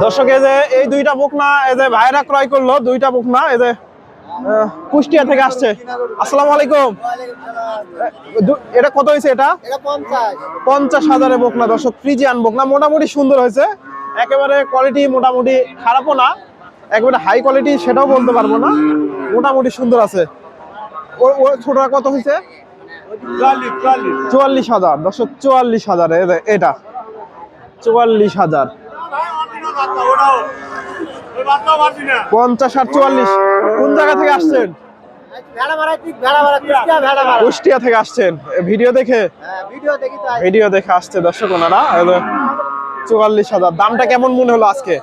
দর্শক এই যে এই দুইটা বকনা এই যে ভাইরা ক্রয় করল দুইটা বকনা এই যে কুষ্টিয়া থেকে আসছে। আসসালামু আলাইকুম। দু- এটা কত হয়েছে এটা? এটা পঞ্চাশ। পঞ্চাশ হাজারে বকনা দর্শক ফ্রিজিয়ান বকনা মোটামুটি সুন্দর হয়েছে। একেবারে কোয়ালিটি মোটামুটি খারাপও না একেবারে হাই কোয়ালিটি সেটাও বলতে পারব না। মোটামুটি সুন্দর আছে। ও ও ছোটটা কত হয়েছে? চুয়াল্লিশ হাজার দর্শক চুয়াল্লিশ হাজার এটা। চুয়াল্লিশ হাজার। পঞ্চাশ আর চুয়াল্লিশ কোন জায়গা থেকে আসছেন? কুষ্টিয়া থেকে আসছেন। ভিডিও দেখে? ভিডিও দেখি আসছে দর্শক ওনারা। চুয়াল্লিশ হাজার। দামটা কেমন মনে হলো আজকে?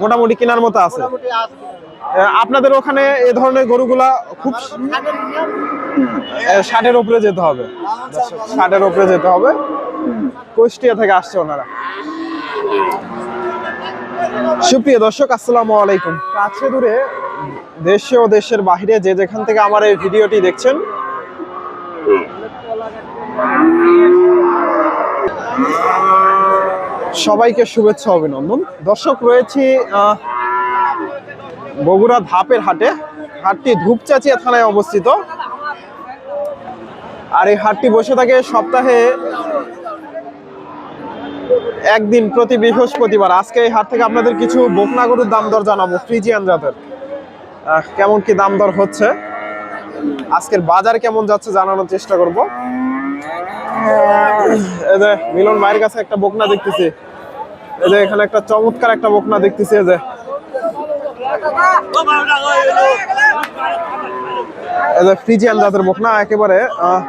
মোটামুটি কেনার মতো আছে। আপনাদের ওখানে এ ধরনের গরুগুলা খুব ষাটের উপরে যেতে হবে। ষাটের উপরে যেতে হবে। কুষ্টিয়া থেকে আসছে ওনারা। সুপ্রিয় দর্শক, আসসালামু আলাইকুম। কাছে দূরে দেশে ও দেশের বাইরে যে যেখান থেকে আমার এই ভিডিওটি দেখছেন, সবাইকে শুভেচ্ছা, অভিনন্দন। দর্শক, রয়েছি বগুড়া ধাপের হাটে। হাটটি ধূপচাচিয়া থানায় অবস্থিত। আর এই হাটটি বসে থাকে সপ্তাহে একদিন প্রতি বৃহস্পতিবার। আজকে এই হাট থেকে আপনাদের কিছু বকনা গরুর দাম দর জানাব ফ্রিজিয়ান জাতের। কেমন কি দাম দর হচ্ছে? আজকের বাজার কেমন যাচ্ছে জানানোর চেষ্টা করব। এই যে মিলন মায়ের কাছে একটা বকনা দেখতেছি। এই যে এখানে একটা চমৎকার একটা বকনা দেখতেছি এই যে ফ্রিজিয়ান জাতের বকনা একেবারে আহ,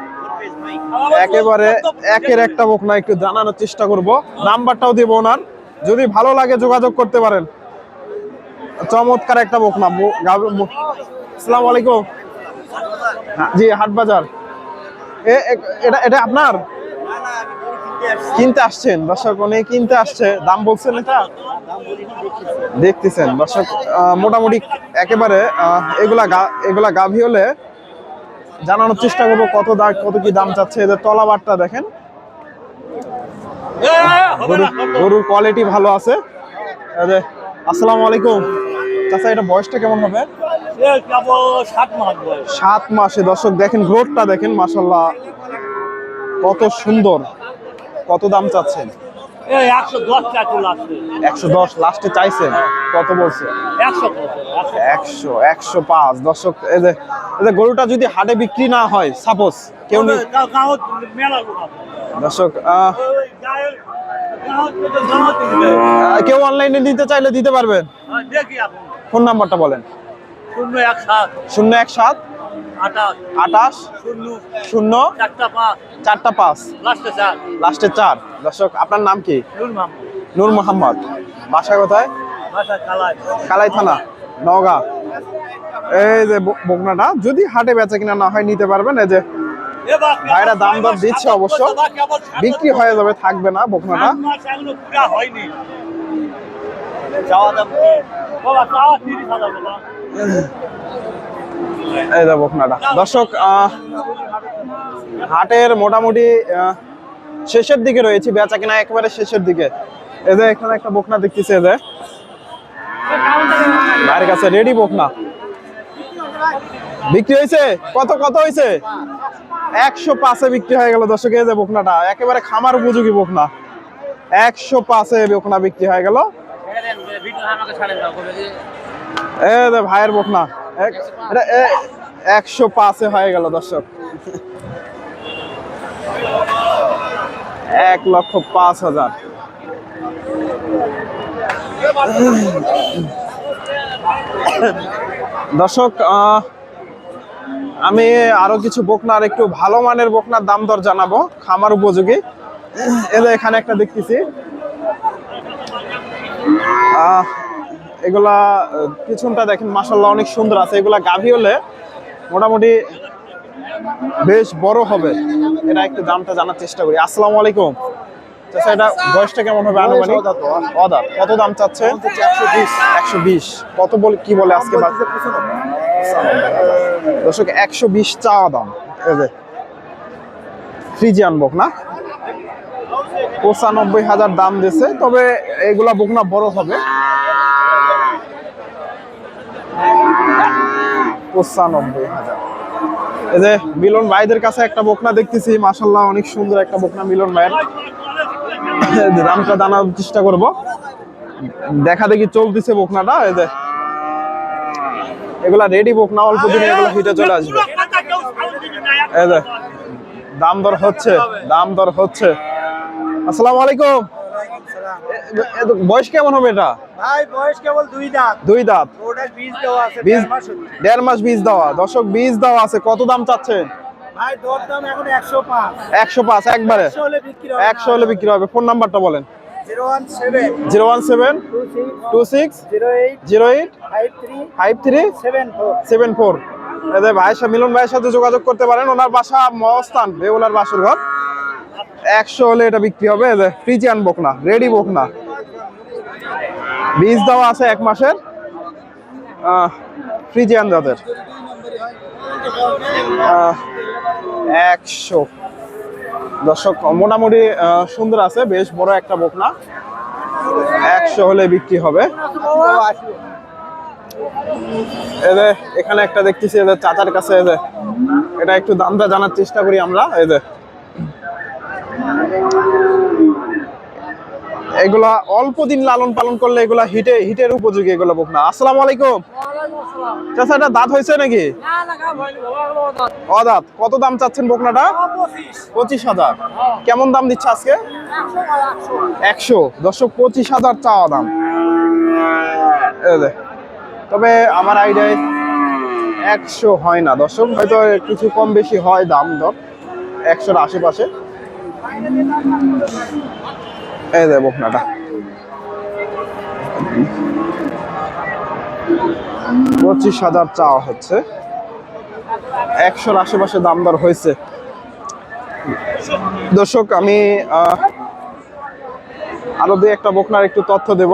একেবারে একের একটা বকনা একটু জানানোর চেষ্টা করব। নাম্বারটাও দিব ওনার। যদি ভালো লাগে যোগাযোগ করতে পারেন। চমৎকার একটা বকনা বো- গাব- বো- আসসালামু আলাইকুম। হ্যাঁ, জি হাট বাজার এটা এটা আপনার? কিনতে আসছেন। দর্শক অনেক কিনতে আসছে। দাম বলছেন এটা? দেখতেছেন। দর্শক মোটামুটি একেবারে এগুলা এগুলা গাভী হলে জানানোর চেষ্টা করব কত দাম কত কি দাম চাচ্ছে। এদের তলাবারটা দেখেন। গরু- গরুর কোয়ালিটি ভালো আছে। আসসালামু আলাইকুম। চাচা এটা বয়সটা কেমন হবে? সাত মাসে দর্শক দেখেন গ্রোথটা দেখেন মাসাল্লাহ কত সুন্দর কত দাম চাচ্ছেন। একশো দশ লাস্টে চাইছেন? কত বলছে? একশো একশো। পাঁচ। দর্শক গরুটা যদি হাটে বিক্রি না হয় সাপোজ কেউ দর্শক কেউ অনলাইনে নিতে চাইলে দিতে পারবেন। ফোন নাম্বারটা বলেন। শূন্য এক সাত। শূন্য এক সাত। আঠাশ। শূন্য। চারটা পাঁচ। লাস্টে চার। লাস্টে চার। দর্শক আপনার নাম কি? নূর মোহাম্মদ বাসা কোথায়? কালাই। থানা নওগাঁ। এই যে বকনাটা যদি হাটে বেচা কিনা না হয় নিতে পারবেন। এই যে ভাইরা দাম দর দিচ্ছে অবশ্য। বিক্রি হয়ে যাবে থাকবে না বকনাটা। হয়নি। যাওয়া দাম এই যে বকনাটা দর্শক হাটের মোটামুটি শেষের দিকে রয়েছে, বেচা কিনা একেবারে শেষের দিকে। এই যে এখানে একটা বকনা দেখতেছে, এই যে। ভাইয়ের কাছে রেডি বকনা। বিক্রি হয়েছে? কত কত হয়েছে? একশো পাঁচে বিক্রি হয়ে গেল দর্শক, এই যে বকনাটা। একেবারে খামার উপযোগী বকনা। একশো পাঁচে বকনা বিক্রি হয়ে গেল। এ ভাইয়ের বকনা। এটা একশো পাঁচে হয়ে গেল দর্শক। এক লক্ষ পাঁচ হাজার। দর্শক আমি আরও কিছু বকনার, একটু ভালো মানের বকনার দাম দর জানাব খামার উপযোগী। যে এখানে একটা দেখতেছি। এগুলা পিছনটা দেখেন মাসাল্লাহ অনেক সুন্দর আছে। এগুলা গাভী হলে মোটামুটি বেশ বড় হবে। এটা একটু দামটা জানার চেষ্টা করি। আসসালামু আলাইকুম। এটা বয়সটা কেমন হবে আনুমানিক? কত দাম একশো বিশ। কত বল কি বলে আজকে? দর্শক একশো বিশ চাওয়া দাম। না? পঁচানব্বই হাজার দাম দিছে তবে এগুলা বকনা বড় হবে। পঁচানব্বই হাজার। এই যে মিলন ভাইদের কাছে একটা বকনা দেখতেছি মাসাল্লাহ অনেক সুন্দর একটা বকনা মিলন ভাইয়ের। দামটা জানার চেষ্টা করব। দেখা দেখি চলতেছে বকনাটা, এই যে। এগুলা রেডি বকনা, অল্প দিনে এগুলো হিটে চলে আসবে। এই যে, দাম দর হচ্ছে, দাম দর হচ্ছে। আসসালামু আলাইকুম। বয়স কেমন হবে এটা? ভাই বয়স কেবল দুই দাঁত। দুই দাঁত। ওটার বীজ দেওয়া আছে বীজ দেড় মাস বীজ দেওয়া। দর্শক বীজ দেওয়া আছে। কত দাম চাচ্ছেন? ভাই দর দাম এখন একশো পাঁচ। একশো পাঁচ একবারে। একশো হলে বিক্রি হবে একশো হলে বিক্রি হবে। ফোন নাম্বারটা বলেন। Zero one seven. Zero one seven. Two six. Two zero eight. Five three. Five three. Seven four. Seven four. এদের সাথে মিলন ভাইয়ের সাথে যোগাযোগ করতে পারেন। ওনার বাসা মহস্থান বেউলার বাসুর ঘর। একশো হলে এটা বিক্রি হবে। এদের ফ্রিজিয়ান বকনা রেডি বকনা বীজ দেওয়া আছে এক মাসের। ফ্রিজিয়ান জাতের একশো। দর্শক, মোটামুটি সুন্দর আছে, বেশ বড় একটা বকনা। একশো হলে বিক্রি হবে। এদের এখানে একটা দেখতেছি এদের চাচার কাছে এদের এটা একটু দামটা জানার চেষ্টা করি আমরা এদের এগুলা অল্প দিন লালন পালন করলে এগুলা হিটে, হিটের উপযোগী এগুলো বকনা। আসসালামু আলাইকুম। চাচা, এটা দাঁত হয়েছে নাকি? ও দাঁত কত দাম চাচ্ছেন বকনাটা? পঁচিশ হাজার। কেমন দাম দিচ্ছে আজকে? একশো। দর্শক, পঁচিশ হাজার চাওয়া দাম। তবে আমার আইডিয়ায় একশো হয় না। দর্শক, হয়তো কিছু কম বেশি হয় দাম, দর। একশোর আশেপাশে। এই যে বকনাটা। পঁচিশ হাজার চাওয়া হচ্ছে। একশোর আশেপাশে দাম দর হয়েছে। দর্শক, আমি আরও দুই একটা বকনার একটু তথ্য দেব।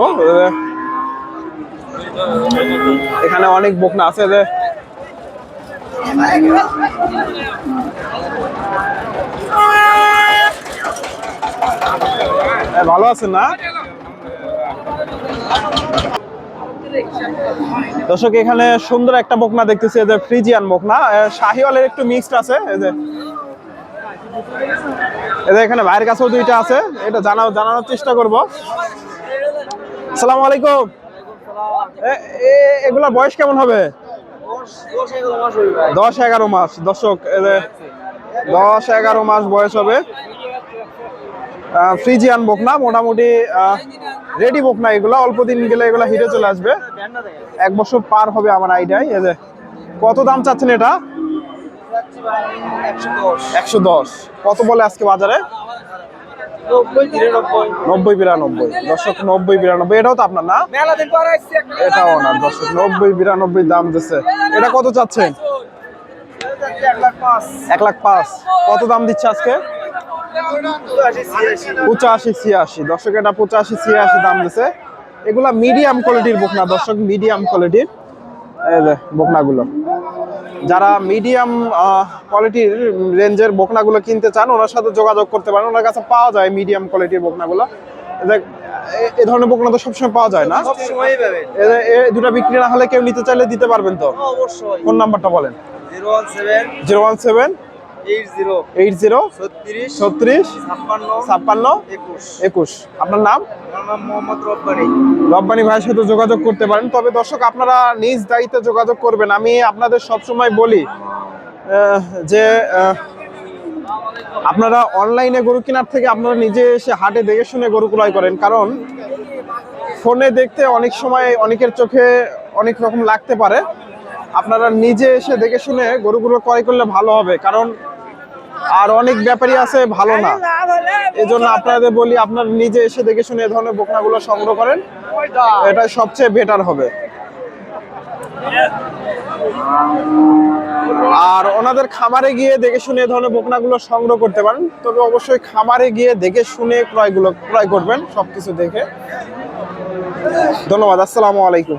এখানে অনেক বকনা আছে যে। ভালো আছেন না? দর্শক, এখানে সুন্দর একটা বকনা দেখতেছি এদের ফ্রিজিয়ান বকনা। শাহিওয়ালের একটু মিক্সড আছে, এই যে। এদের এখানে ভাইয়ের কাছেও দুইটা আছে, এটা জানা জানানোর চেষ্টা করব। আসসালামু আলাইকুম। এ- এ- বয়স কেমন হবে? দশ এগারো মাস। দর্শক দশ এগারো মাস বয়স হবে। ফ্রিজিয়ান বকনা, মোটামুটি রেডি বকনা এগুলো। অল্প দিন গেলে এগুলো হিটে চলে আসবে। এক বছর পার হবে আমার আইডিয়ায় এই যে, কত দাম চাচ্ছেন এটা? একশো দশ। কত বলে আজকে বাজারে? নব্বই বিরানব্বই। নব্বই বিরানব্বই। এটাও তো আপনার না? এটাও না নব্বই বিরানব্বই দাম দিচ্ছে। এটা কত চাচ্ছেন? এক লাখ পাঁচ। কত দাম দিচ্ছে আজকে? পঁচাশি ছিয়াশি। দর্শক এটা পঁচাশি ছিয়াশি দাম দিছে। এগুলা মিডিয়াম কোয়ালিটির বকনা দর্শক মিডিয়াম কোয়ালিটির বকনাগুলো। যারা মিডিয়াম কোয়ালিটির রেঞ্জের বকনাগুলো কিনতে চান ওনার সাথে যোগাযোগ করতে পারেন। ওনার কাছে পাওয়া যায় মিডিয়াম কোয়ালিটির বকনাগুলো। এ- ধরনের বকনা তো সবসময় পাওয়া যায় না। এ দুটা বিক্রি না হলে কেউ নিতে চাইলে দিতে পারবেন তো? অবশ্যই। ফোন নাম্বারটা বলেন। Zero one seven zero one seven eight zero ছাপ্পান্ন একুশ আপনার নাম রব্বানি ভাইয়ের সাথে যোগাযোগ করতে পারেন তবে দর্শক আপনারা নিজ দায়িত্বে যোগাযোগ করবেন আমি আপনাদের সবসময় বলি যে আপনারা অনলাইনে গরু কেনার থেকে আপনারা নিজে এসে হাটে দেখে শুনে গরু ক্রয় করেন কারণ ফোনে দেখতে অনেক সময় অনেকের চোখে অনেক রকম লাগতে পারে আপনারা নিজে এসে দেখে শুনে গরুগুলো ক্রয় করলে ভালো হবে কারণ আর অনেক ব্যাপারী আছে, ভালো না। এই জন্য আপনাদের বলি, আপনারা নিজে এসে দেখে শুনে এই ধরনের বকনাগুলো সংগ্রহ করেন। এটা সবচেয়ে বেটার হবে। আর ওনাদের খামারে গিয়ে দেখে শুনে এই ধরনের বকনাগুলো সংগ্রহ করতে পারেন। তবে অবশ্যই খামারে গিয়ে দেখে শুনে ক্রয়গুলো, ক্রয় করবেন, সবকিছু দেখে। ধন্যবাদ, আসসালামু আলাইকুম।